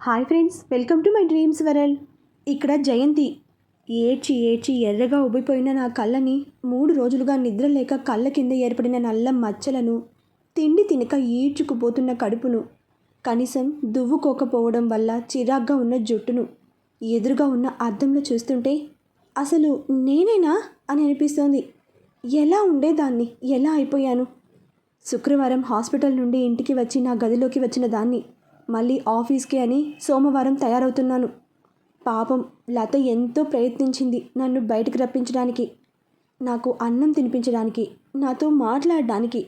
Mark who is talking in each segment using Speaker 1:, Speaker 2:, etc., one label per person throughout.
Speaker 1: Hi friends welcome to my dreams world. ఇక్కడ జయంతి. ఏడ్చి ఏడ్చి ఎర్రగా ఉబ్బిపోయిన నా కళ్ళని మూడు రోజులుగా నిద్ర లేక కళ్ళ కింద ఏర్పడిన నల్ల మచ్చలను తిండి తినక ఈడ్చుకుపోతున్న కడుపును. కనీసం దువ్వుకోకపోవడం వల్ల చిరాగ్గా ఉన్న జుట్టును ఎదురుగా ఉన్న అద్దంలో చూస్తుంటే అసలు నేనేనా? అని అనిపిస్తోంది. ఎలా ఉండేదాన్ని? ఎలా అయిపోయాను? శుక్రవారం హాస్పిటల్ నుండి ఇంటికి వచ్చి నా గదిలోకి వచ్చిన దాన్ని మళ్ళీ ఆఫీస్కి అని సోమవారం తయారవుతున్నాను. పాపం లత ఎంతో ప్రయత్నించింది నన్ను బయటకు రప్పించడానికి నాకు అన్నం తినిపించడానికి నాతో మాట్లాడడానికి.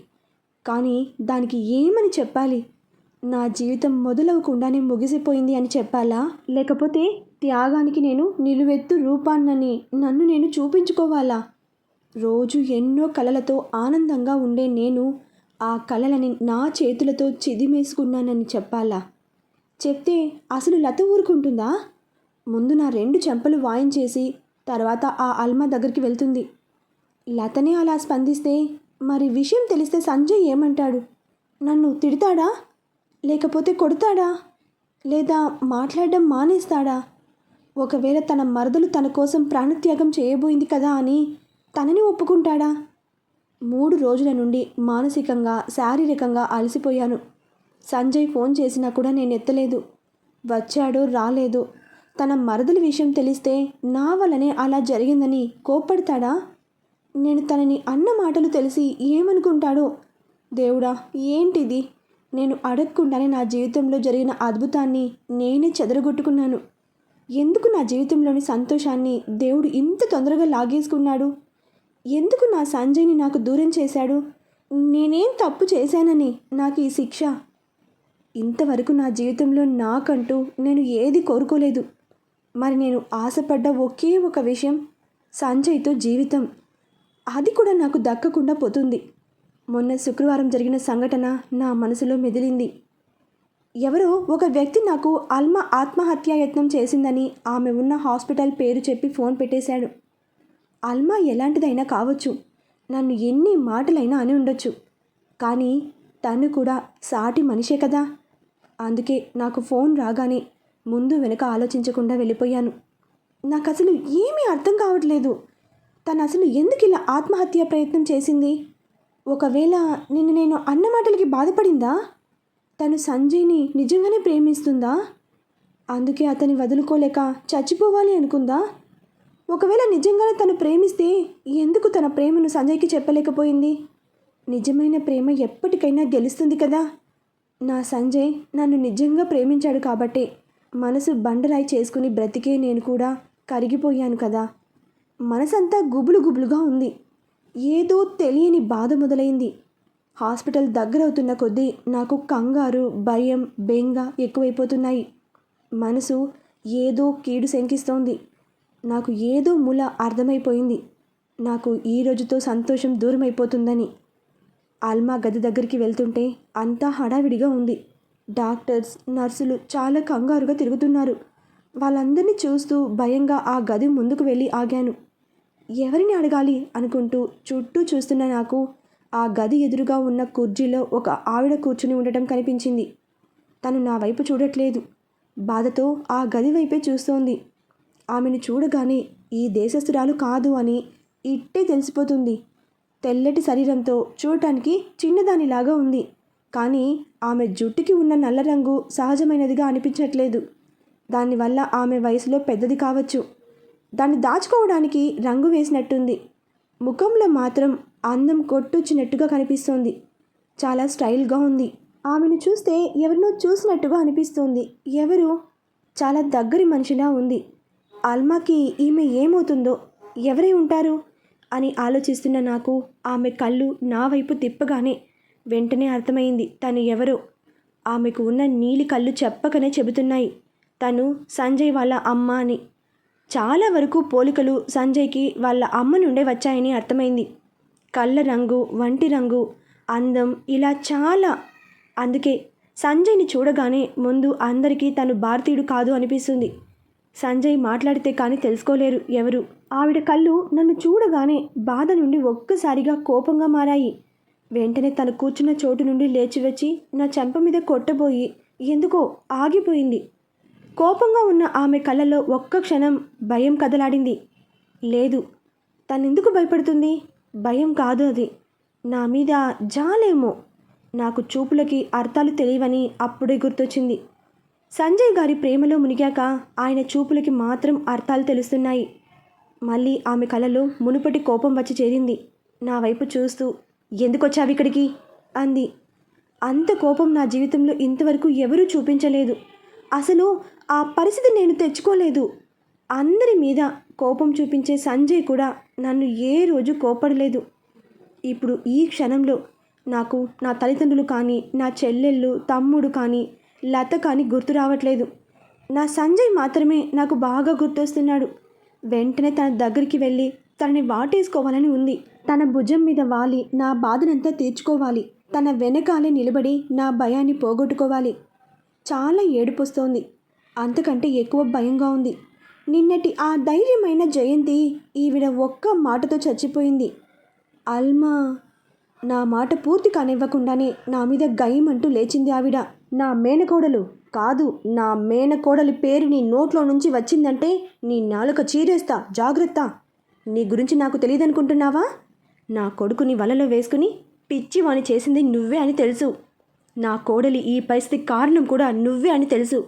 Speaker 1: కానీ దానికి ఏమని చెప్పాలి? నా జీవితం మొదలవకుండానే ముగిసిపోయింది అని చెప్పాలా? లేకపోతే త్యాగానికి నేను నిలువెత్తు రూపాన్నని నన్ను నేను చూపించుకోవాలా? రోజు ఎన్నో కలలతో ఆనందంగా ఉండే నేను ఆ కలలని నా చేతులతో చిదిమేసుకున్నానని చెప్పాలా? చెప్తే అసలు లత ఊరుకుంటుందా? ముందు నా రెండు చెంపలు వాయించేసి తర్వాత ఆ అల్మా దగ్గరికి వెళ్తుంది. లతనే అలా స్పందిస్తే మరి విషయం తెలిస్తే సంజయ్ ఏమంటాడు? నన్ను తిడతాడా? లేకపోతే కొడతాడా? లేదా మాట్లాడడం మానేస్తాడా? ఒకవేళ తన మరదలు తన కోసం ప్రాణత్యాగం చేయబోయింది కదా అని తనని ఒప్పుకుంటాడా? మూడు రోజుల నుండి మానసికంగా శారీరకంగా అలసిపోయాను. సంజయ్ ఫోన్ చేసినా కూడా నేను ఎత్తలేదు. వచ్చాడో రాలేదు? తన మరదల విషయం తెలిస్తే నా వల్లనే అలా జరిగిందని కోప్పడతాడా? నేను తనని అన్న మాటలు తెలిసి ఏమనుకుంటాడో? దేవుడా ఏంటిది? నేను అడగకుండానే నా జీవితంలో జరిగిన అద్భుతాన్ని నేనే చెదరగొట్టుకున్నాను. ఎందుకు నా జీవితంలోని సంతోషాన్ని దేవుడు ఇంత తొందరగా లాగేసుకున్నాడు? ఎందుకు నా సంజయ్ని నాకు దూరం చేశాడు? నేనేం తప్పు చేశానని నాకు ఈ శిక్ష ఇంతవరకు నా జీవితంలో నాకంటూ నేను ఏది కోరుకోలేదు. మరి నేను ఆశపడ్డ ఒకే ఒక విషయం సంజయ్తో జీవితం. అది కూడా నాకు దక్కకుండా పోతుంది. మొన్న శుక్రవారం జరిగిన సంఘటన నా మనసులో మెదిలింది. ఎవరో ఒక వ్యక్తి నాకు అల్మ ఆత్మహత్యాయత్నం చేసిందని ఆమె ఉన్న హాస్పిటల్ పేరు చెప్పి ఫోన్ పెట్టేశాడు. అల్మా ఎలాంటిదైనా కావచ్చు. నన్ను ఎన్ని మాటలైనా అని ఉండొచ్చు. కానీ తను కూడా సాటి మనిషే కదా. అందుకే నాకు ఫోన్ రాగానే ముందు వెనుక ఆలోచించకుండా వెళ్ళిపోయాను. నాకు అసలు ఏమీ అర్థం కావట్లేదు. తను అసలు ఎందుకు ఇలా ఆత్మహత్య ప్రయత్నం చేసింది? ఒకవేళ నిన్ను నేను అన్న మాటలకి బాధపడిందా? తను సంజయ్ని నిజంగానే ప్రేమిస్తుందా? అందుకే అతని వదులుకోలేక చచ్చిపోవాలి అనుకుందా? ఒకవేళ నిజంగానే తను ప్రేమిస్తే ఎందుకు తన ప్రేమను సంజయ్కి చెప్పలేకపోయింది? నిజమైన ప్రేమ ఎప్పటికైనా గెలుస్తుంది కదా? నా సంజయ్ నన్ను నిజంగా ప్రేమించాడు కాబట్టే మనసు బండరాయి చేసుకుని బ్రతికే నేను కూడా కరిగిపోయాను కదా. మనసంతా గుబులు గుబులుగా ఉంది. ఏదో తెలియని బాధ మొదలైంది. హాస్పిటల్ దగ్గరవుతున్న కొద్దీ నాకు కంగారు భయం బెంగ ఎక్కువైపోతున్నాయి. మనసు ఏదో కీడు శంకిస్తోంది. నాకు ఏదో మూల అర్థమైపోయింది. నాకు ఈ రోజుతో సంతోషం దూరమైపోతుందని. ఆల్మా గది దగ్గరికి వెళ్తుంటే అంతా హడావిడిగా ఉంది. డాక్టర్స్ నర్సులు చాలా కంగారుగా తిరుగుతున్నారు. వాళ్ళందరినీ చూస్తూ భయంగా ఆ గది ముందుకు వెళ్ళి ఆగాను. ఎవరిని అడగాలి అనుకుంటూ చుట్టూ చూస్తున్న నాకు ఆ గది ఎదురుగా ఉన్న కుర్చీలో ఒక ఆవిడ కూర్చుని ఉండటం కనిపించింది. తను నా వైపు చూడట్లేదు. బాధతో ఆ గది వైపే చూస్తోంది. ఆమెను చూడగానే ఈ దేశస్థురాలు కాదు అని ఇట్టే తెలిసిపోతుంది. తెల్లటి శరీరంతో చూడటానికి చిన్నదానిలాగా ఉంది. కానీ ఆమె జుట్టుకి ఉన్న నల్ల రంగు సహజమైనదిగా అనిపించట్లేదు. దానివల్ల ఆమె వయసులో పెద్దది కావచ్చు. దాన్ని దాచుకోవడానికి రంగు వేసినట్టుంది. ముఖంలో మాత్రం అందం కొట్టొచ్చినట్టుగా కనిపిస్తోంది. చాలా స్టైల్గా ఉంది. ఆమెను చూస్తే ఎవరినో చూసినట్టుగా అనిపిస్తోంది. ఎవరు? చాలా దగ్గరి మనిషిలా ఉంది. అల్మాకి ఈమె ఏమవుతుందో ఎవరై ఉంటారు? అని ఆలోచిస్తున్న నాకు ఆమె కళ్ళు నా వైపు తిప్పగానే వెంటనే అర్థమైంది తను ఎవరో. ఆమెకు ఉన్న నీలి కళ్ళు చెప్పకనే చెబుతున్నాయి. తను సంజయ్ వాళ్ళ అమ్మ అని. చాలా వరకు పోలికలు సంజయ్కి వాళ్ళ అమ్మ నుండే వచ్చాయని అర్థమైంది. కళ్ళ రంగు వంటి రంగు అందం ఇలా చాలా. అందుకే సంజయ్ని చూడగానే ముందు అందరికీ తను భారతీయుడు కాదు అనిపిస్తుంది. సంజయ్ మాట్లాడితే కానీ తెలుసుకోలేరు ఎవరు. ఆవిడ కళ్ళు నన్ను చూడగానే బాధ నుండి ఒక్కసారిగా కోపంగా మారాయి. వెంటనే తను కూర్చున్న చోటు నుండి లేచి వచ్చి నా చెంప మీద కొట్టబోయి ఎందుకో ఆగిపోయింది. కోపంగా ఉన్న ఆమె కళ్ళలో ఒక్క క్షణం భయం కదలాడింది. లేదు తనెందుకు భయపడుతుంది? భయం కాదు అది. నా మీద జాలేమో? నాకు చూపులకి అర్థాలు తెలియవని అప్పుడే గుర్తొచ్చింది. సంజయ్ గారి ప్రేమలో మునిగాక ఆయన చూపులకి మాత్రం అర్థాలు తెలుస్తున్నాయి. మళ్ళీ ఆమె కలలో మునుపటి కోపం వచ్చి చేరింది. నా వైపు చూస్తూ ఎందుకొచ్చావు ఇక్కడికి? అంది. అంత కోపం నా జీవితంలో ఇంతవరకు ఎవరూ చూపించలేదు. అసలు ఆ పరిస్థితి నేను తెచ్చుకోలేదు. అందరి మీద కోపం చూపించే సంజయ్ కూడా నన్ను ఏ రోజు కోపడలేదు ఇప్పుడు ఈ క్షణంలో నాకు నా తల్లిదండ్రులు కానీ నా చెల్లెళ్ళు తమ్ముడు కానీ లత కానీ గుర్తు రావట్లేదు. నా సంజయ్ మాత్రమే నాకు బాగా గుర్తొస్తున్నాడు. వెంటనే తన దగ్గరికి వెళ్ళి తనని వాటేసుకోవాలని ఉంది. తన భుజం మీద వాలి నా బాధనంతా తీర్చుకోవాలి. తన వెనకాలే నిలబడి నా భయాన్ని పోగొట్టుకోవాలి. చాలా ఏడుపొస్తోంది. అంతకంటే ఎక్కువ భయంగా ఉంది. నిన్నటి ఆ ధైర్యమైన జయంతి ఈవిడ ఒక్క మాటతో చచ్చిపోయింది. అల్మా నా మాట పూర్తి కానివ్వకుండానే నా మీద గయ్యమంటూ లేచింది ఆవిడ. నా మేనకోడలు. కాదు నా మేనకోడలి పేరు నీ నోట్లో నుంచి వచ్చిందంటే నీ నాలుక చీరేస్తా జాగ్రత్త. నీ గురించి నాకు తెలియదనుకుంటున్నావా నా కొడుకుని వలలో వేసుకుని పిచ్చివాణి చేసింది నువ్వే అని తెలుసు. నా కోడలి ఈ పరిస్థితి కారణం కూడా నువ్వే అని తెలుసు.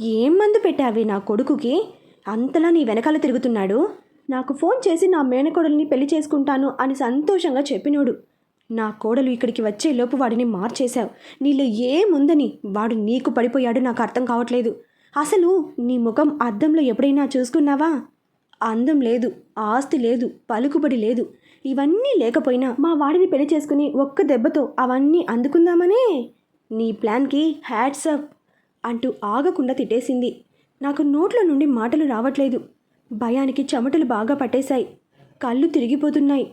Speaker 1: ఏం మందు పెట్టావి నా కొడుకుకి? అంతలా నీ వెనకాల తిరుగుతున్నాడు? నాకు ఫోన్ చేసి నా మేనకోడలిని పెళ్ళి చేసుకుంటాను అని సంతోషంగా చెప్పినోడు. నా కోడలు ఇక్కడికి వచ్చేలోపు వాడిని మార్చేశావు. నీలో ఏముందని వాడు నీకు పడిపోయాడు నాకు అర్థం కావట్లేదు. అసలు నీ ముఖం అద్దంలో ఎప్పుడైనా చూసుకున్నావా? అందం లేదు ఆస్తి లేదు పలుకుబడి లేదు. ఇవన్నీ లేకపోయినా మా వాడిని పెళ్ళి చేసుకుని ఒక్క దెబ్బతో అవన్నీ అందుకుందామనే? నీ ప్లాన్కి హ్యాట్స్ అప్ అంటూ ఆగకుండా తిట్టేసింది. నాకు నోట్లో నుండి మాటలు రావట్లేదు. భయానికి చెమటలు బాగా పట్టేశాయి. కళ్ళు తిరిగిపోతున్నాయి.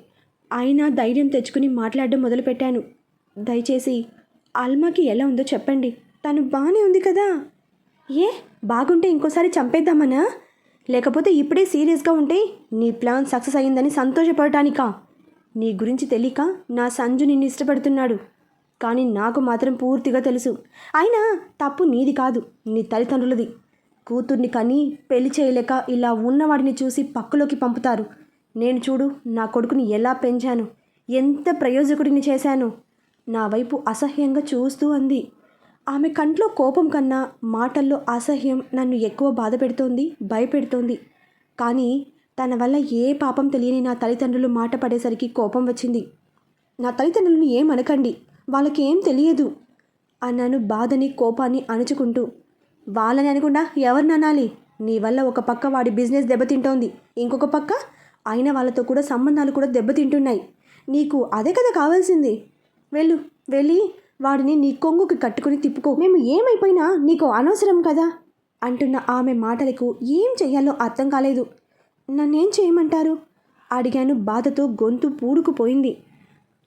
Speaker 1: అయినా ధైర్యం తెచ్చుకుని మాట్లాడడం మొదలుపెట్టాను. దయచేసి అల్మాకి ఎలా ఉందో చెప్పండి. తను బాగానే ఉంది కదా? ఏ? బాగుంటే ఇంకోసారి చంపేద్దామనా? లేకపోతే ఇప్పుడే సీరియస్గా ఉంటే నీ ప్లాన్ సక్సెస్ అయ్యిందని సంతోషపడటానికా? నీ గురించి తెలియక నా సంజు నిన్ను ఇష్టపడుతున్నాడు. కానీ నాకు మాత్రం పూర్తిగా తెలుసు. అయినా తప్పు నీది కాదు నీ తల్లిదండ్రులది. కూతుర్ని కని పెళ్ళి చేయలేక ఇలా ఉన్నవాడిని చూసి పక్కలోకి పంపుతారు. నేను చూడు నా కొడుకుని ఎలా పెంచాను ఎంత ప్రయోజకుడిని చేశాను. నా వైపు అసహ్యంగా చూస్తూ అంది. ఆమె కంట్లో కోపం కన్నా మాటల్లో అసహ్యం నన్ను ఎక్కువ బాధ పెడుతోంది భయపెడుతోంది. కానీ తన వల్ల ఏ పాపం తెలియని నా తల్లిదండ్రులు మాట పడేసరికి కోపం వచ్చింది. నా తల్లిదండ్రులను ఏమనకండి వాళ్ళకి ఏం తెలియదు అన్నాను బాధని కోపాన్ని అణుచుకుంటూ. వాళ్ళని అనకుండా ఎవరిని అనాలి? నీ వల్ల ఒక పక్క వాడి బిజినెస్ దెబ్బతింటోంది ఇంకొక పక్క అయిన వాళ్ళతో కూడా సంబంధాలు కూడా దెబ్బతింటున్నాయి. నీకు అదే కదా కావాల్సింది. వెళ్ళు వెళ్ళి వాడిని నీ కొంగుకి కట్టుకుని తిప్పుకో. మేము ఏమైపోయినా నీకు అనవసరం కదా? అంటున్న ఆమె మాటలకు ఏం చెయ్యాలో అర్థం కాలేదు. నన్నేం చేయమంటారు? అడిగాను బాధతో గొంతు పూడుకుపోయింది.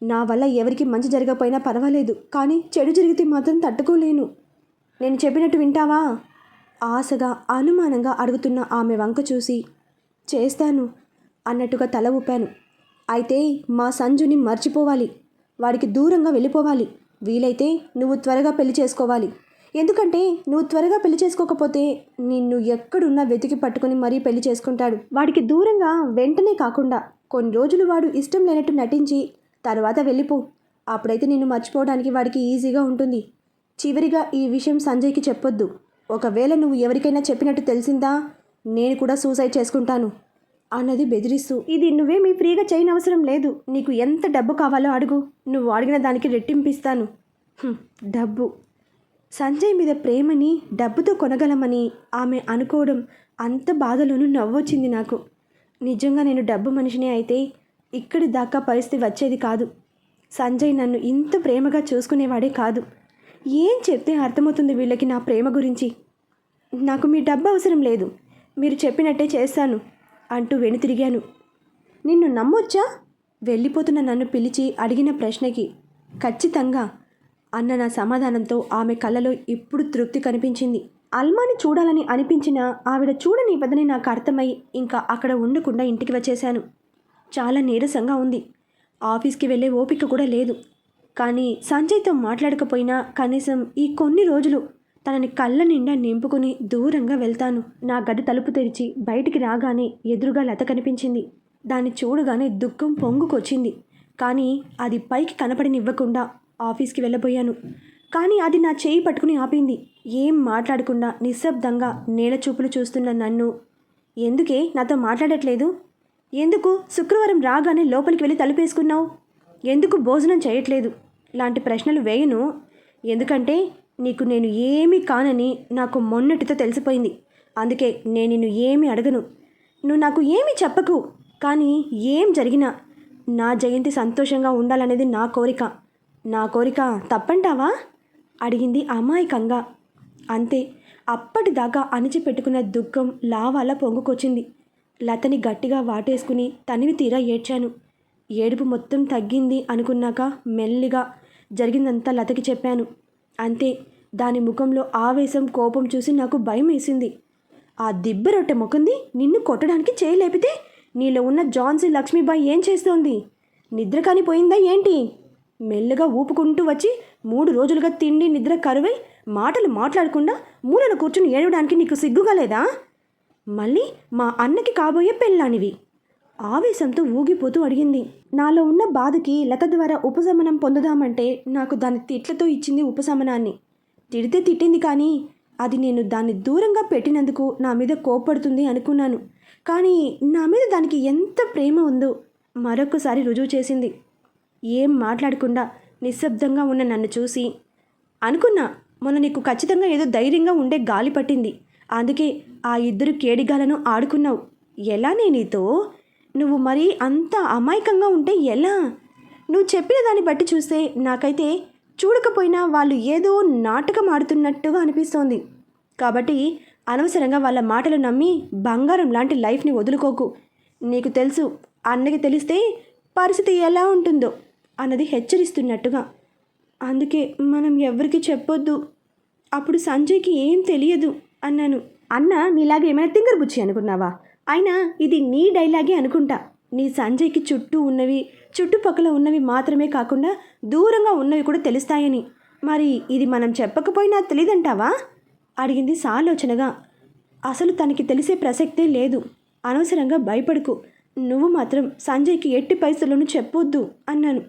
Speaker 1: నా వల్ల ఎవరికి మంచి జరగకపోయినా పర్వాలేదు కానీ చెడు జరిగితే మాత్రం తట్టుకోలేను. నేను చెప్పినట్టు వింటావా? ఆశగా అనుమానంగా అడుగుతున్న ఆమె వంక చూసి చేస్తాను. అన్నట్టుగా తల ఊపాను. అయితే మా సంజుని మర్చిపోవాలి. వాడికి దూరంగా వెళ్ళిపోవాలి. వీలైతే నువ్వు త్వరగా పెళ్ళి చేసుకోవాలి. ఎందుకంటే నువ్వు త్వరగా పెళ్ళి చేసుకోకపోతే నిన్ను ఎక్కడున్నా వెతికి పట్టుకుని మరీ పెళ్ళి చేసుకుంటాడు. వాడికి దూరంగా వెంటనే కాకుండా కొన్ని రోజులు వాడు ఇష్టం లేనట్టు నటించి తర్వాత వెళ్ళిపో. అప్పుడైతే నిన్ను మర్చిపోవడానికి వాడికి ఈజీగా ఉంటుంది. చివరిగా ఈ విషయం సంజయ్కి చెప్పొద్దు. ఒకవేళ నువ్వు ఎవరికైనా చెప్పినట్టు తెలిసిందా? నేను కూడా సూసైడ్ చేసుకుంటాను. అన్నది బెదిరిస్తూ ఇది నువ్వేమీ ఫ్రీగా చేయనవసరం లేదు. నీకు ఎంత డబ్బు కావాలో అడుగు. నువ్వు అడిగిన దానికి రెట్టింపిస్తాను. డబ్బు. సంజయ్ మీద ప్రేమని డబ్బుతో కొనగలమని ఆమె అనుకోవడం అంత బాధలోనూ నవ్వొచ్చింది నాకు. నిజంగా నేను డబ్బు మనిషిని అయితే ఇక్కడి దాకా పరిస్థితి వచ్చేది కాదు. సంజయ్ నన్ను ఇంత ప్రేమగా చూసుకునేవాడే కాదు. ఏం చెప్తే అర్థమవుతుంది వీళ్ళకి నా ప్రేమ గురించి? నాకు మీ డబ్బు అవసరం లేదు. మీరు చెప్పినట్టే చేస్తాను. అంటూ వెనుతిరిగాను నిన్ను నమ్మొచ్చా? వెళ్ళిపోతున్న నన్ను పిలిచి అడిగిన ప్రశ్నకి ఖచ్చితంగా అన్న నా సమాధానంతో ఆమె కళ్ళలో ఇప్పుడు తృప్తి కనిపించింది. అల్మాని చూడాలని అనిపించిన ఆవిడ చూడని చూడనివ్వదని నాకు అర్థమై ఇంకా అక్కడ ఉండకుండా ఇంటికి వచ్చేశాను. చాలా నీరసంగా ఉంది. ఆఫీస్కి వెళ్ళే ఓపిక కూడా లేదు. కానీ సంజయ్తో మాట్లాడకపోయినా కనీసం ఈ కొన్ని రోజులు తనని కళ్ళ నిండా నింపుకుని దూరంగా వెళ్తాను. నా గది తలుపు తెరిచి బయటికి రాగానే ఎదురుగా లత కనిపించింది. దాన్ని చూడగానే దుఃఖం పొంగుకొచ్చింది. కానీ అది పైకి కనపడనివ్వకుండా ఆఫీస్కి వెళ్ళబోయాను. కానీ అది నా చేయి పట్టుకుని ఆపింది. ఏం మాట్లాడకుండా నిశ్శబ్దంగా నేల చూపులు చూస్తున్న నన్ను ఎందుకే నాతో మాట్లాడట్లేదు? ఎందుకు శుక్రవారం రాగానే లోపలికి వెళ్ళి తలుపేసుకున్నావు? ఎందుకు భోజనం చేయట్లేదు? లాంటి ప్రశ్నలు వేయను. ఎందుకంటే నీకు నేను ఏమీ కానని నాకు మొన్నటితో తెలిసిపోయింది. అందుకే నేను నిన్ను ఏమీ అడగను. నువ్వు నాకు ఏమీ చెప్పకు. కానీ ఏం జరిగినా నా జయంతి సంతోషంగా ఉండాలనేది నా కోరిక. నా కోరిక తప్పంటావా? అడిగింది అమాయకంగా. అంతే అప్పటిదాకా అణిచిపెట్టుకున్న దుఃఖం లావాలా పొంగుకొచ్చింది. లతని గట్టిగా వాటేసుకుని తనివి తీరా ఏడ్చాను. ఏడుపు మొత్తం తగ్గింది అనుకున్నాక మెల్లిగా జరిగిందంతా లతకి చెప్పాను. అంతే. దాని ముఖంలో ఆవేశం కోపం చూసి నాకు భయం వేసింది. ఆ దిబ్బరొట్టె ముఖంది నిన్ను కొట్టడానికి చేయలేపితే నీలో ఉన్న జాన్సీ లక్ష్మీబాయి ఏం చేస్తోంది? నిద్ర కానిపోయిందా ఏంటి? మెల్లగా ఊపుకుంటూ వచ్చి మూడు రోజులుగా తిండి నిద్ర కరువై మాటలు మాట్లాడకుండా మూలన కూర్చుని ఏడవడానికి నీకు సిగ్గుగా లేదా? మళ్ళీ మా అన్నకి కాబోయే పెళ్ళానివి. ఆవేశంతో ఊగిపోతూ అడిగింది. నాలో ఉన్న బాధకి లత ద్వారా ఉపశమనం పొందుదామంటే నాకు దాని తిట్లతో ఇచ్చింది ఉపశమనాన్ని. తిడితే తిట్టింది కానీ అది నేను దాన్ని దూరంగా పెట్టినందుకు నా మీద కోపడుతుంది అనుకున్నాను. కానీ నా మీద దానికి ఎంత ప్రేమ ఉందో మరొకసారి రుజువు చేసింది. ఏం మాట్లాడకుండా నిశ్శబ్దంగా ఉన్న నన్ను చూసి అనుకున్నా మొన్న నీకు ఖచ్చితంగా ఏదో ధైర్యంగా ఉండే గాలి పట్టింది. అందుకే ఆ ఇద్దరు కేడిగాలను ఆడుకున్నావు. ఎలానే నీతో? నువ్వు మరీ అంత అమాయకంగా ఉంటే ఎలా? నువ్వు చెప్పిన దాన్ని బట్టి చూస్తే నాకైతే చూడకపోయినా వాళ్ళు ఏదో నాటకం ఆడుతున్నట్టుగా అనిపిస్తోంది. కాబట్టి అనవసరంగా వాళ్ళ మాటలు నమ్మి బంగారం లాంటి లైఫ్ని వదులుకోకు. నీకు తెలుసు అన్నకి తెలిస్తే పరిస్థితి ఎలా ఉంటుందో అన్నది హెచ్చరిస్తున్నట్టుగా. అందుకే మనం ఎవరికి చెప్పొద్దు. అప్పుడు సంజయ్కి ఏం తెలియదు అన్నాను. అన్న నీలాగే ఏమైనా తింగరబుచ్చి అనుకున్నావా? అయినా ఇది నీ డైలాగే అనుకుంటా. నీ సంజయ్కి చుట్టూ ఉన్నవి చుట్టుపక్కల ఉన్నవి మాత్రమే కాకుండా దూరంగా ఉన్నవి కూడా తెలుస్తాయని. మరి ఇది మనం చెప్పకపోయినా తెలియదంటావా అడిగింది సాలోచనగా. అసలు తనకి తెలిసే ప్రసక్తే లేదు. అనవసరంగా భయపడకు. నువ్వు మాత్రం సంజయ్కి ఎట్టి పైసలను చెప్పొద్దు అన్నాను.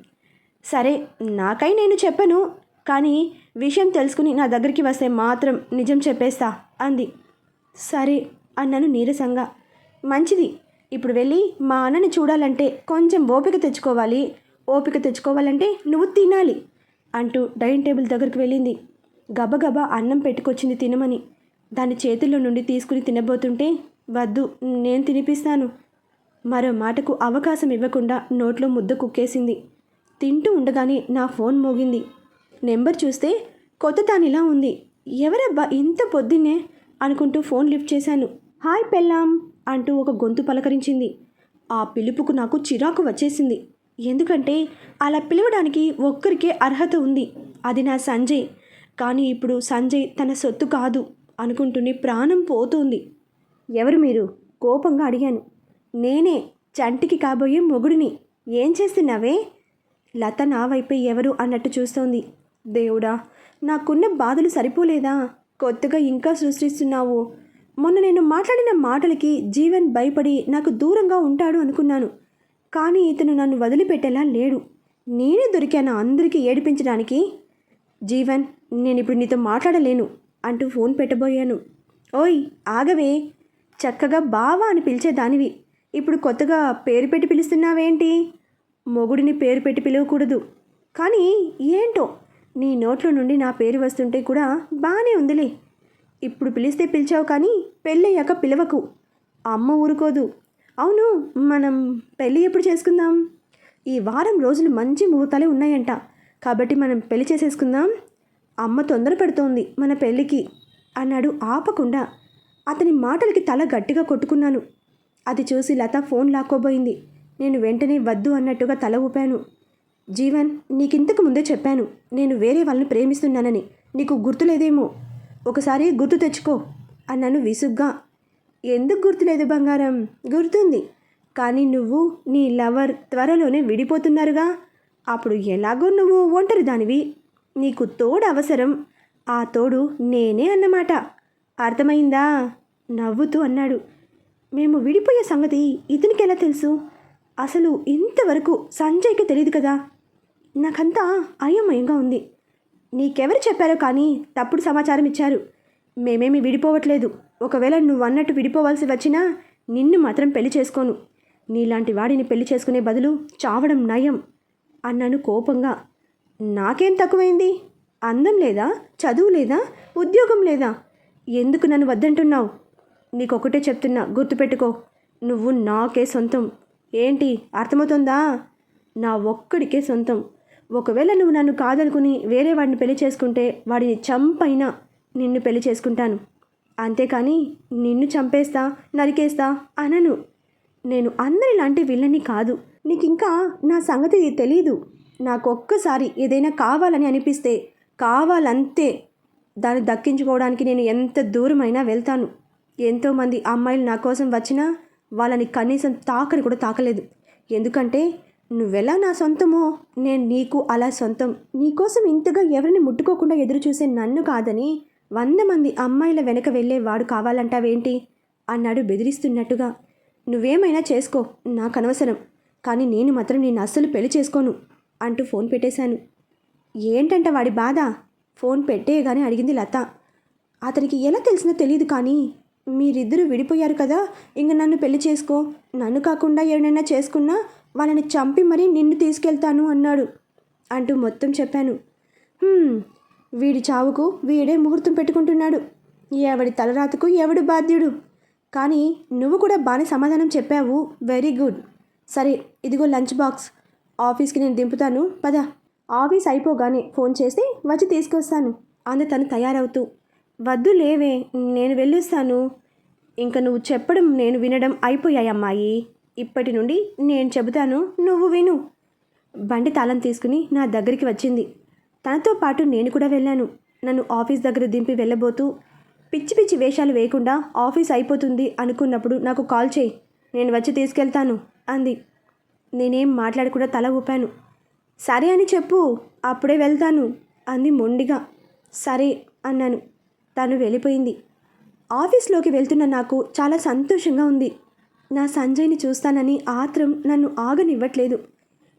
Speaker 1: సరే నాకై నేను చెప్పను. కానీ విషయం తెలుసుకుని నా దగ్గరికి వస్తే మాత్రం నిజం చెప్పేస్తా అంది. సరే అన్నాను నీరసంగా. మంచిది. ఇప్పుడు వెళ్ళి మా అన్నని చూడాలంటే కొంచెం ఓపిక తెచ్చుకోవాలి. ఓపిక తెచ్చుకోవాలంటే నువ్వు తినాలి అంటూ డైనింగ్ టేబుల్ దగ్గరికి వెళ్ళింది. గబగబా అన్నం పెట్టుకొచ్చింది తినమని. దాని చేతుల్లో నుండి తీసుకుని తినబోతుంటే వద్దు నేను తినిపిస్తాను. మరో మాటకు అవకాశం ఇవ్వకుండా నోట్లో ముద్ద కుక్కేసింది. తింటూ ఉండగానే నా ఫోన్ మోగింది. నెంబర్ చూస్తే కొత్త దానిలా ఉంది. ఎవరబ్బా ఇంత పొద్దున్నే అనుకుంటూ ఫోన్ లిఫ్ట్ చేశాను. హాయ్ పెళ్ళాం అంటూ ఒక గొంతు పలకరించింది. ఆ పిలుపుకు నాకు చిరాకు వచ్చేసింది. ఎందుకంటే అలా పిలవడానికి ఒక్కరికే అర్హత ఉంది. అది నా సంజయ్. కానీ ఇప్పుడు సంజయ్ తన సొత్తు కాదు అనుకుంటూనే ప్రాణం పోతుంది. ఎవరు మీరు? కోపంగా అడిగాను. నేనే చంటికి కాబోయే మొగుడిని. ఏం చేస్తున్నావే? లత నా వైపే ఎవరు అన్నట్టు చూస్తోంది. దేవుడా నాకున్న బాధలు సరిపోలేదా? కొత్తగా ఇంకా సృష్టిస్తున్నావు. మొన్న నేను మాట్లాడిన మాటలకి జీవన్ భయపడి నాకు దూరంగా ఉంటాడు అనుకున్నాను. కానీ ఇతను నన్ను వదిలిపెట్టేలా లేడు. నేనే దొరికాను అందరికీ ఏడిపించడానికి. జీవన్ నేను ఇప్పుడు నీతో మాట్లాడలేను అంటూ ఫోన్ పెట్టబోయాను. ఓయ్ ఆగవే. చక్కగా బావా అని పిలిచేదానివి ఇప్పుడు కొత్తగా పేరు పెట్టి పిలుస్తున్నావేంటి? మొగుడిని పేరు పెట్టి పిలవకూడదు. కానీ ఏంటో? నీ నోట్లో నుండి నా పేరు వస్తుంటే కూడా బాగానే ఉందిలే. ఇప్పుడు పిలిస్తే పిలిచావు కానీ పెళ్ళయ్యాక పిలవకు. అమ్మ ఊరుకోదు. అవును మనం పెళ్ళి ఎప్పుడు చేసుకుందాం? ఈ వారం రోజులు మంచి ముహూర్తాలే ఉన్నాయంట. కాబట్టి మనం పెళ్ళి చేసేసుకుందాం. అమ్మ తొందర పెడుతోంది మన పెళ్ళికి అన్నాడు ఆపకుండా. అతని మాటలకి తల గట్టిగా కొట్టుకున్నాను. అది చూసి లత ఫోన్ లాక్కోబోయింది. నేను వెంటనే వద్దు అన్నట్టుగా తల ఊపాను. జీవన్ నీకింతకు ముందే చెప్పాను. నేను వేరే వాళ్ళని ప్రేమిస్తున్నానని. నీకు గుర్తులేదేమో? ఒకసారి గుర్తు తెచ్చుకో. అన్నాను విసుగ్గా. ఎందుకు గుర్తులేదు బంగారం? గుర్తుంది. కానీ నువ్వు నీ లవర్ త్వరలోనే విడిపోతున్నారుగా. అప్పుడు ఎలాగో నువ్వు ఒంటరి దానివి. నీకు తోడు అవసరం. ఆ తోడు నేనే అన్నమాట. అర్థమైందా? నవ్వుతూ అన్నాడు. మేము విడిపోయే సంగతి ఇతనికి ఎలా తెలుసు? అసలు ఇంతవరకు సంజయ్కి తెలియదు కదా. నాకంతా అయోమయంగా ఉంది. నీకెవరు చెప్పారో కానీ తప్పుడు సమాచారం ఇచ్చారు. మేమేమి విడిపోవట్లేదు. ఒకవేళ నువ్వు అన్నట్టు విడిపోవాల్సి వచ్చినా నిన్ను మాత్రం పెళ్ళి చేసుకోను. నీలాంటి వాడిని పెళ్ళి చేసుకునే బదులు చావడం నయం అన్నాను కోపంగా. నాకేం తక్కువైంది? అందం లేదా? చదువు లేదా? ఉద్యోగం లేదా? ఎందుకు నన్ను వద్దంటున్నావు? నీకొకటే చెప్తున్నా గుర్తుపెట్టుకో. నువ్వు నాకే సొంతం. ఏంటి? అర్థమవుతుందా? నా ఒక్కడికే సొంతం. ఒకవేళ నువ్వు నన్ను కాదనుకుని వేరే వాడిని పెళ్ళి చేసుకుంటే వాడిని చంపైనా నిన్ను పెళ్ళి చేసుకుంటాను. అంతేకాని నిన్ను చంపేస్తా నరికేస్తా అనను. నేను అందరి లాంటి విల్లని కాదు. నీకు ఇంకా నా సంగతి తెలీదు. నాకు ఒక్కసారి ఏదైనా కావాలని అనిపిస్తే కావాలంతే దాన్ని దక్కించుకోవడానికి నేను ఎంత దూరమైనా వెళ్తాను. ఎంతోమంది అమ్మాయిలు నా కోసం వచ్చినా వాళ్ళని కనీసం తాకని కూడా తాకలేదు. ఎందుకంటే నువ్వెలా నా సొంతమో? నేను నీకు అలా సొంతం. నీకోసం ఇంతగా ఎవరిని ముట్టుకోకుండా ఎదురు చూసే నన్ను కాదని వంద మంది అమ్మాయిల వెనక వెళ్ళే వాడు కావాలంటావేంటి? అన్నాడు బెదిరిస్తున్నట్టుగా. నువ్వేమైనా చేసుకో నాకు అనవసరం కానీ నేను మాత్రం నేను అస్సలు పెళ్ళి చేసుకోను అంటూ ఫోన్ పెట్టేశాను. ఏంటంట వాడి బాధ? ఫోన్ పెట్టేయగానే అడిగింది లత. అతనికి ఎలా తెలిసినా తెలియదు కానీ మీరిద్దరూ విడిపోయారు కదా ఇంక నన్ను పెళ్ళి చేసుకో. నన్ను కాకుండా ఎవరైనా చేసుకున్నా వాళ్ళని చంపి మరీ నిన్ను తీసుకెళ్తాను అన్నాడు. అంటూ మొత్తం చెప్పాను. వీడి చావుకు వీడే ముహూర్తం పెట్టుకుంటున్నాడు. ఎవడి తలరాతకు ఎవడు బాధ్యుడు? కానీ నువ్వు కూడా బాగానే సమాధానం చెప్పావు. Very good. సరే ఇదిగో లంచ్ బాక్స్. ఆఫీస్కి నేను దింపుతాను. పద. ఆఫీస్ అయిపోగానే ఫోన్ చేసి వచ్చి తీసుకొస్తాను. అందు తను తయారవుతూ. వద్దు లేవే నేను వెళ్ళొస్తాను. ఇంక నువ్వు చెప్పడం నేను వినడం అయిపోయాయి అమ్మాయి ఇప్పటి నుండి నేను చెబుతాను నువ్వు విను. బండి తాళం తీసుకుని నా దగ్గరికి వచ్చింది. తనతో పాటు నేను కూడా వెళ్ళాను. నన్ను ఆఫీస్ దగ్గర దింపి వెళ్ళబోతూ పిచ్చి పిచ్చి వేషాలు వేయకుండా ఆఫీస్ అయిపోతుంది అనుకున్నప్పుడు నాకు కాల్ చేయి నేను వచ్చి తీసుకెళ్తాను అంది. నేనేం మాట్లాడకుండా తల ఊపాను. సరే అని చెప్పు అప్పుడే వెళ్తాను అంది మొండిగా. సరే అన్నాను. తను వెళ్ళిపోయింది. ఆఫీస్లోకి వెళ్తున్న నాకు చాలా సంతోషంగా ఉంది. నా సంజయ్ని చూస్తానని ఆత్రం నన్ను ఆగనివ్వట్లేదు.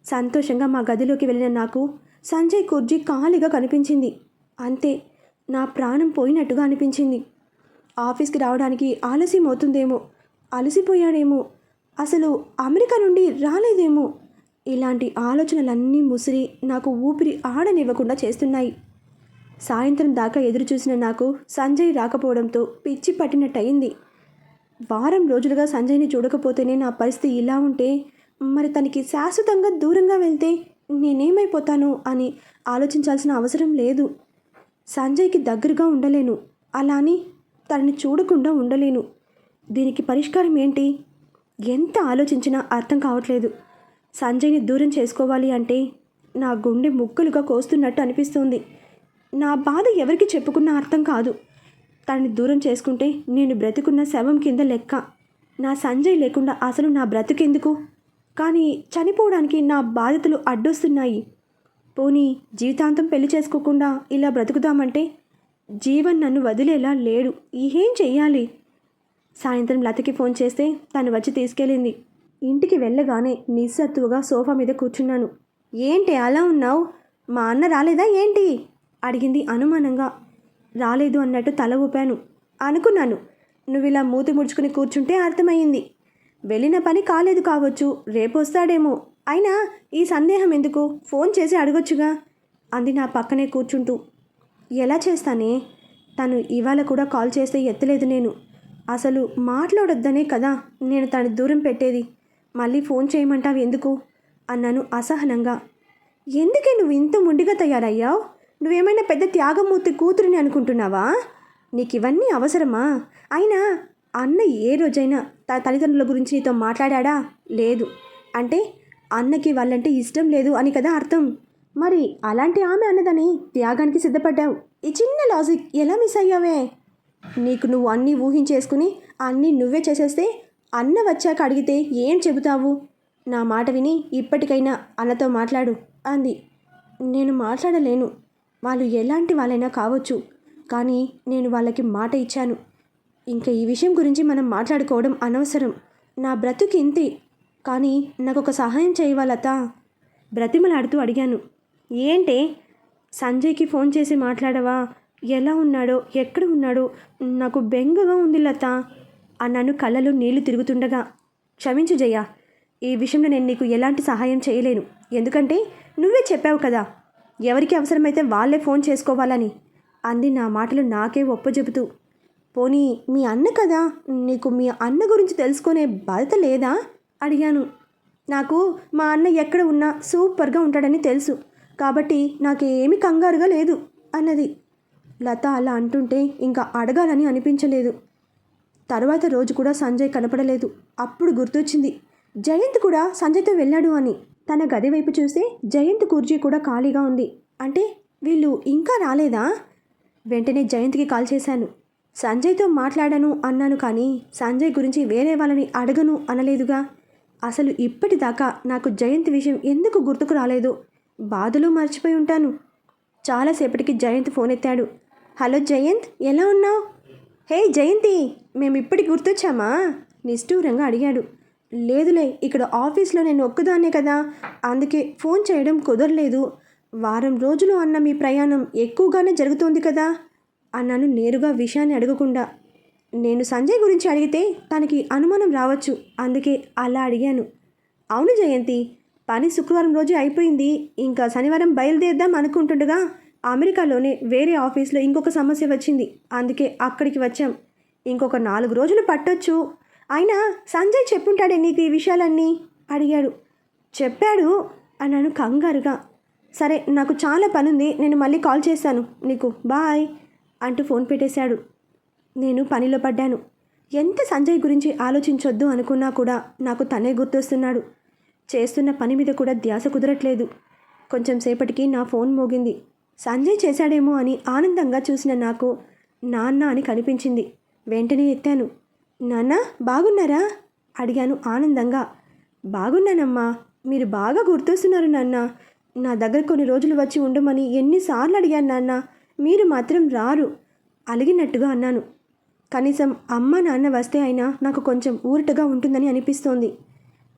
Speaker 1: సంతోషంగా మా గదిలోకి వెళ్ళిన నాకు సంజయ్ కుర్జీ ఖాళీగా కనిపించింది. అంతే నా ప్రాణం పోయినట్టుగా అనిపించింది. ఆఫీస్కి రావడానికి ఆలస్యం అవుతుందేమో అలసిపోయాడేమో అసలు అమెరికా నుండి రాలేదేమో ఇలాంటి ఆలోచనలన్నీ ముసిరి నాకు ఊపిరి ఆడనివ్వకుండా చేస్తున్నాయి. సాయంత్రం దాకా ఎదురు చూసిన నాకు సంజయ్ రాకపోవడంతో పిచ్చి పట్టినట్టయింది. వారం రోజులుగా సంజయ్ని చూడకపోతేనే నా పరిస్థితి ఇలా ఉంటే మరి తనకి శాశ్వతంగా దూరంగా వెళ్తే నేనేమైపోతాను అని ఆలోచించాల్సిన అవసరం లేదు. సంజయ్కి దగ్గరగా ఉండలేను. అలా అని తనని చూడకుండా ఉండలేను. దీనికి పరిష్కారం ఏంటి? ఎంత ఆలోచించినా అర్థం కావట్లేదు. సంజయ్ని దూరం చేసుకోవాలి అంటే నా గుండె ముక్కలుగా కోస్తున్నట్టు అనిపిస్తుంది. నా బాధ ఎవరికి చెప్పుకున్నా అర్థం కాదు. తనని దూరం చేసుకుంటే నేను బ్రతుకున్న శవం కింద లెక్క. నా సంజయ్ లేకుండా అసలు నా బ్రతుకెందుకు? కానీ చనిపోవడానికి నా బాధ్యతలు అడ్డొస్తున్నాయి. పోనీ జీవితాంతం పెళ్ళి చేసుకోకుండా ఇలా బ్రతుకుదామంటే జీవన్ నన్ను వదిలేలా లేడు. ఏం చెయ్యాలి? సాయంత్రం లతకి ఫోన్ చేస్తే తను వచ్చి తీసుకెళ్ళింది. ఇంటికి వెళ్ళగానే నిస్సత్తువుగా సోఫా మీద కూర్చున్నాను. ఏంటి అలా ఉన్నావు? మా అన్న రాలేదా ఏంటి? అడిగింది అనుమానంగా. రాలేదు అన్నట్టు తల ఊపాను. అనుకున్నాను. నువ్వు ఇలా మూతి ముడుచుకుని కూర్చుంటే అర్థమైంది వెళ్ళిన పని కాలేదు కావచ్చు రేపు వస్తాడేమో అయినా ఈ సందేహం ఎందుకు? ఫోన్ చేసి అడగొచ్చుగా. అంది నా పక్కనే కూర్చుంటూ. ఎలా చేస్తానే? తను ఇవాళ కూడా కాల్ చేస్తే ఎత్తలేదు నేను. అసలు మాట్లాడొద్దనే కదా నేను తను దూరం పెట్టేది. మళ్ళీ ఫోన్ చేయమంటావు ఎందుకు? అన్నాను అసహనంగా. ఎందుకే నువ్వు ఇంత ముండిగా తయారయ్యావు? నువ్వేమైనా పెద్ద త్యాగమూర్తి కూతురిని అనుకుంటున్నావా? నీకు ఇవన్నీ అవసరమా? అయినా అన్న ఏ రోజైనా తన తల్లిదండ్రుల గురించి నీతో మాట్లాడా లేదు. అంటే అన్నకి వాళ్ళంటే ఇష్టం లేదు అని కదా అర్థం. మరి అలాంటి ఆమె అన్నదని త్యాగానికి సిద్ధపడ్డావు. ఈ చిన్న లాజిక్ ఎలా మిస్ అయ్యావే? నీకు నువ్వు అన్నీ ఊహించేసుకుని అన్నీ నువ్వే చేసేస్తే అన్న వచ్చాక అడిగితే ఏం చెబుతావు? నా మాట విని ఇప్పటికైనా అన్నతో మాట్లాడు అంది. నేను మాట్లాడలేను. వాళ్ళు ఎలాంటి వాళ్ళైనా కావచ్చు. కానీ నేను వాళ్ళకి మాట ఇచ్చాను. ఇంకా ఈ విషయం గురించి మనం మాట్లాడుకోవడం అనవసరం. నా బ్రతుకు ఇంతే. కానీ నాకు ఒక సహాయం చేయవా లత? బ్రతిమలాడుతూ అడిగాను. ఏంటే? సంజయ్కి ఫోన్ చేసి మాట్లాడవా? ఎలా ఉన్నాడో? ఎక్కడ ఉన్నాడో? నాకు బెంగగా ఉంది లత. అన్నాను కళ్ళలో నీళ్ళు తిరుగుతుండగా క్షమించు జయ ఈ విషయంలో నేను నీకు ఎలాంటి సహాయం చేయలేను. ఎందుకంటే నువ్వే చెప్పావు కదా ఎవరికి అవసరమైతే వాళ్ళే ఫోన్ చేసుకోవాలని. అంది నా మాటలు నాకే ఒప్పజెబుతూ. పోనీ మీ అన్న కదా? నీకు మీ అన్న గురించి తెలుసుకునే బాధ్యత లేదా? అడిగాను. నాకు మా అన్న ఎక్కడ ఉన్నా సూపర్గా ఉంటాడని తెలుసు. కాబట్టి నాకేమి కంగారుగా లేదు అన్నది. లత అలా అంటుంటే ఇంకా అడగాలని అనిపించలేదు. తర్వాత రోజు కూడా సంజయ్ కనపడలేదు. అప్పుడు గుర్తొచ్చింది జయంత్ కూడా సంజయ్తో వెళ్ళాడు అని. తన గది వైపు చూస్తే జయంత్ కుర్జీ కూడా ఖాళీగా ఉంది. అంటే వీళ్ళు ఇంకా రాలేదా? వెంటనే జయంత్కి కాల్ చేశాను. సంజయ్తో మాట్లాడను అన్నాను కానీ సంజయ్ గురించి వేరే వాళ్ళని అడగను అనలేదుగా. అసలు ఇప్పటిదాకా నాకు జయంత్ విషయం ఎందుకు గుర్తుకు రాలేదు? బాధలు మర్చిపోయి ఉంటాను. చాలాసేపటికి జయంత్ ఫోన్ ఎత్తాడు. హలో జయంత్ ఎలా ఉన్నావు? హే జయంతి మేము ఇప్పటికి గుర్తొచ్చామా? నిష్ఠూరంగా అడిగాడు. లేదులే ఇక్కడ ఆఫీస్లో నేను ఒక్కదాన్నే కదా. అందుకే ఫోన్ చేయడం కుదరలేదు. వారం రోజులు అన్న మీ ప్రయాణం ఎక్కువగానే జరుగుతోంది కదా? అన్నాను నేరుగా విషయాన్ని అడగకుండా. నేను సంజయ్ గురించి అడిగితే తనకి అనుమానం రావచ్చు. అందుకే అలా అడిగాను. అవును జయంతి పని శుక్రవారం రోజు అయిపోయింది. ఇంకా శనివారం బయలుదేరదాం అనుకుంటుండగా అమెరికాలోనే వేరే ఆఫీస్లో ఇంకొక సమస్య వచ్చింది. అందుకే అక్కడికి వచ్చాం. ఇంకొక నాలుగు రోజులు పట్టొచ్చు. అయినా సంజయ్ చెప్పుంటాడే నీకు ఈ విషయాలన్నీ? అడిగాడు. చెప్పాడు అన్నాను కంగారుగా. సరే నాకు చాలా పనుంది నేను మళ్ళీ కాల్ చేశాను నీకు. బాయ్ అంటూ ఫోన్ పెట్టేశాడు. నేను పనిలో పడ్డాను. ఎంత సంజయ్ గురించి ఆలోచించొద్దు అనుకున్నా కూడా నాకు తనే గుర్తొస్తున్నాడు. చేస్తున్న పని మీద కూడా ధ్యాస కుదరట్లేదు. కొంచెం సేపటికి నా ఫోన్ మోగింది. సంజయ్ చేశాడేమో అని ఆనందంగా చూసిన నాకు నాన్న అని కనిపించింది. వెంటనే ఎత్తాను. నాన్న బాగున్నారా? అడిగాను ఆనందంగా. బాగున్నానమ్మా. మీరు బాగా గుర్తొస్తున్నారు నాన్న. నా దగ్గర కొన్ని రోజులు వచ్చి ఉండమని ఎన్నిసార్లు అడిగాను నాన్న. మీరు మాత్రం రారు అలిగినట్టుగా అన్నాను. కనీసం అమ్మ నాన్న వస్తే అయినా నాకు కొంచెం ఊరటగా ఉంటుందని అనిపిస్తోంది.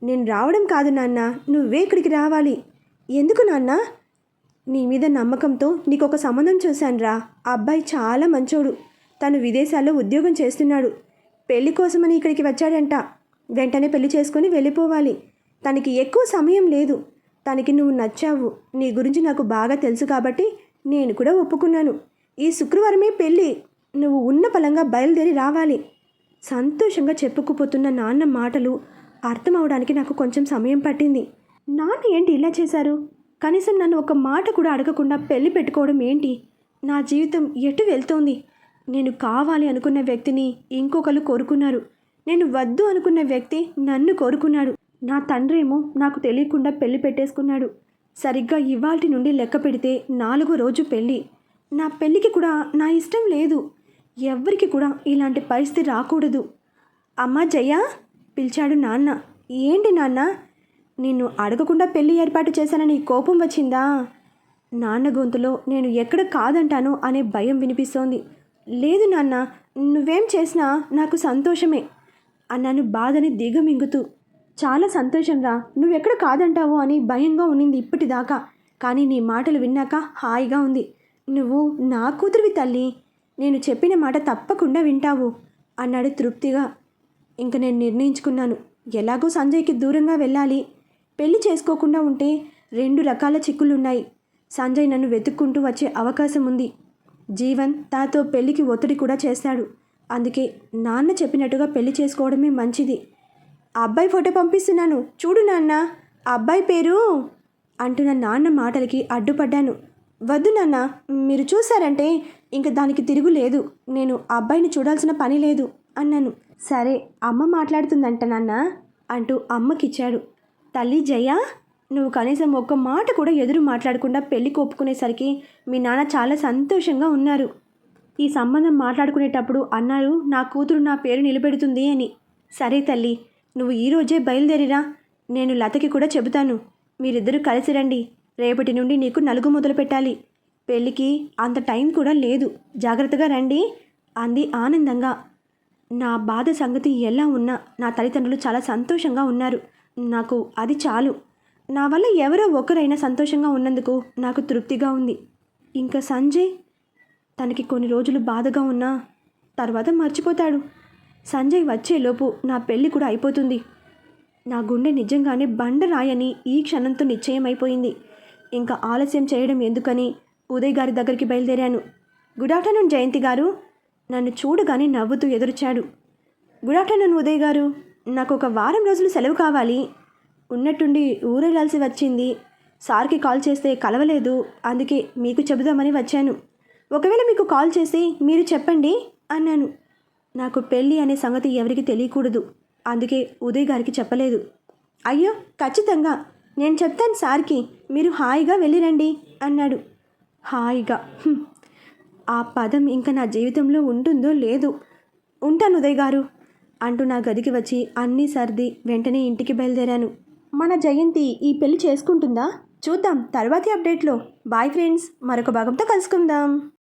Speaker 1: నేను రావడం కాదు నాన్న. నువ్వే ఇక్కడికి రావాలి. ఎందుకు నాన్న? నీ మీద నమ్మకంతో నీకు ఒక సంబంధం చూశానురా. రా అబ్బాయి చాలా మంచోడు. తను విదేశాల్లో ఉద్యోగం చేస్తున్నాడు. పెళ్ళి కోసమని ఇక్కడికి వచ్చాడంట. వెంటనే పెళ్ళి చేసుకొని వెళ్ళిపోవాలి. తనకి ఎక్కువ సమయం లేదు. తనకి నువ్వు నచ్చావు. నీ గురించి నాకు బాగా తెలుసు కాబట్టి నేను కూడా ఒప్పుకున్నాను. ఈ శుక్రవారమే పెళ్ళి నువ్వు ఉన్న పలంగా బయలుదేరి రావాలి. సంతోషంగా చెప్పుకుపోతున్న నాన్న మాటలు అర్థం అవడానికి నాకు కొంచెం సమయం పట్టింది. నాన్న ఏంటి ఇలా చేశారు? కనీసం నన్ను ఒక మాట కూడా అడగకుండా పెళ్ళి పెట్టుకోవడం ఏంటి? నా జీవితం ఎటు వెళ్తోంది? నేను కావాలి అనుకున్న వ్యక్తిని ఇంకొకరు కోరుకున్నారు. నేను వద్దు అనుకున్న వ్యక్తి నన్ను కోరుకున్నాడు. నా తండ్రేమో నాకు తెలియకుండా పెళ్ళి పెట్టేసుకున్నాడు. సరిగ్గా ఇవాల్టి నుండి లెక్క పెడితే నాలుగో రోజు పెళ్ళి నా పెళ్ళికి కూడా నా ఇష్టం లేదు. ఎవ్వరికి కూడా ఇలాంటి పరిస్థితి రాకూడదు. అమ్మా జయ? పిలిచాడు నాన్న. ఏంటి నాన్న? నిన్ను అడగకుండా పెళ్ళి ఏర్పాటు చేశానని కోపం వచ్చిందా? నాన్న గొంతులో నేను ఎక్కడ కాదంటానో అనే భయం వినిపిస్తోంది. లేదు నాన్న నువ్వేం చేసినా నాకు సంతోషమే. అన్నాను బాధని దిగమింగుతూ చాలా సంతోషంరా నువ్వెక్కడ కాదంటావు అని భయంగా ఉన్నింది ఇప్పటిదాకా. కానీ నీ మాటలు విన్నాక హాయిగా ఉంది. నువ్వు నా కూతురివి తల్లి నేను చెప్పిన మాట తప్పకుండా వింటావు అన్నాడు తృప్తిగా. ఇంక నేను నిర్ణయించుకున్నాను. ఎలాగో సంజయ్కి దూరంగా వెళ్ళాలి. పెళ్ళి చేసుకోకుండా ఉంటే రెండు రకాల చిక్కులున్నాయి. సంజయ్ నన్ను వెతుక్కుంటూ వచ్చే అవకాశం ఉంది. జీవన్ తాతో పెళ్ళికి ఒత్తిడి కూడా చేశాడు అందుకే నాన్న చెప్పినట్టుగా పెళ్ళి చేసుకోవడమే మంచిది. అబ్బాయి ఫోటో పంపిస్తున్నాను. చూడు నాన్న. ఆ అబ్బాయి పేరు? అంటున్న నాన్న మాటలకి అడ్డుపడ్డాను. వద్దు నాన్న. మీరు చూసారంటే ఇంక దానికి తిరుగు లేదు. నేను అబ్బాయిని చూడాల్సిన పని లేదు అన్నాను. సరే అమ్మ మాట్లాడుతుందంట నాన్న అంటూ అమ్మకిచ్చాడు. తల్లి జయ? నువ్వు కనీసం ఒక్క మాట కూడా ఎదురు మాట్లాడకుండా పెళ్ళి ఒప్పుకునేసరికి మీ నాన్న చాలా సంతోషంగా ఉన్నారు. ఈ సంబంధం మాట్లాడుకునేటప్పుడు అన్నారు నా కూతురు నా పేరు నిలబెడుతుంది అని. సరే తల్లి నువ్వు ఈరోజే బయలుదేరిరా. నేను లతకి కూడా చెబుతాను. మీరిద్దరూ కలిసి రండి. రేపటి నుండి నీకు నలుగు మొదలు పెట్టాలి. పెళ్ళికి అంత టైం కూడా లేదు. జాగ్రత్తగా రండి అంది ఆనందంగా. నా బాధ సంగతి ఎలా ఉన్నా నా తల్లిదండ్రులు చాలా సంతోషంగా ఉన్నారు. నాకు అది చాలు. నా వల్ల ఎవరో ఒకరైనా సంతోషంగా ఉన్నందుకు నాకు తృప్తిగా ఉంది. ఇంకా సంజయ్ తనకి కొన్ని రోజులు బాధగా ఉన్నా తర్వాత మర్చిపోతాడు. సంజయ్ వచ్చేలోపు నా పెళ్ళి కూడా అయిపోతుంది. నా గుండె నిజంగానే బండరాయని ఈ క్షణంతో నిశ్చయమైపోయింది. ఇంకా ఆలస్యం చేయడం ఎందుకని ఉదయ్ గారి దగ్గరికి బయలుదేరాను. గుడ్ ఆఫ్టర్నూన్ జయంతి గారు. నన్ను చూడగానే నవ్వుతూ ఎదురుచాడు. గుడ్ ఆఫ్టర్నూన్ ఉదయ్ గారు. నాకు ఒక వారం రోజులు సెలవు కావాలి. ఉన్నట్టుండి ఊరెళ్ళాల్సి వచ్చింది. సార్కి కాల్ చేస్తే కలవలేదు. అందుకే మీకు చెబుదామని వచ్చాను. ఒకవేళ మీకు కాల్ చేసి మీరు చెప్పండి అన్నాను. నాకు పెళ్ళి అనే సంగతి ఎవరికి తెలియకూడదు. అందుకే ఉదయ్ గారికి చెప్పలేదు. అయ్యో ఖచ్చితంగా. నేను చెప్తాను సార్కి మీరు హాయిగా వెళ్ళిరండి అన్నాడు. హాయిగా. ఆ పదం ఇంకా నా జీవితంలో ఉంటుందో లేదు. ఉంటాను ఉదయ్ గారు. అంటూ నా గదికి వచ్చి అన్నీ సర్ది వెంటనే ఇంటికి బయలుదేరాను. మన జయంతి ఈ పెళ్ళి చేసుకుంటుందా? చూద్దాం తర్వాతి అప్డేట్లో. బాయ్ ఫ్రెండ్స్ మరొక భాగంతో కలుసుకుందాం.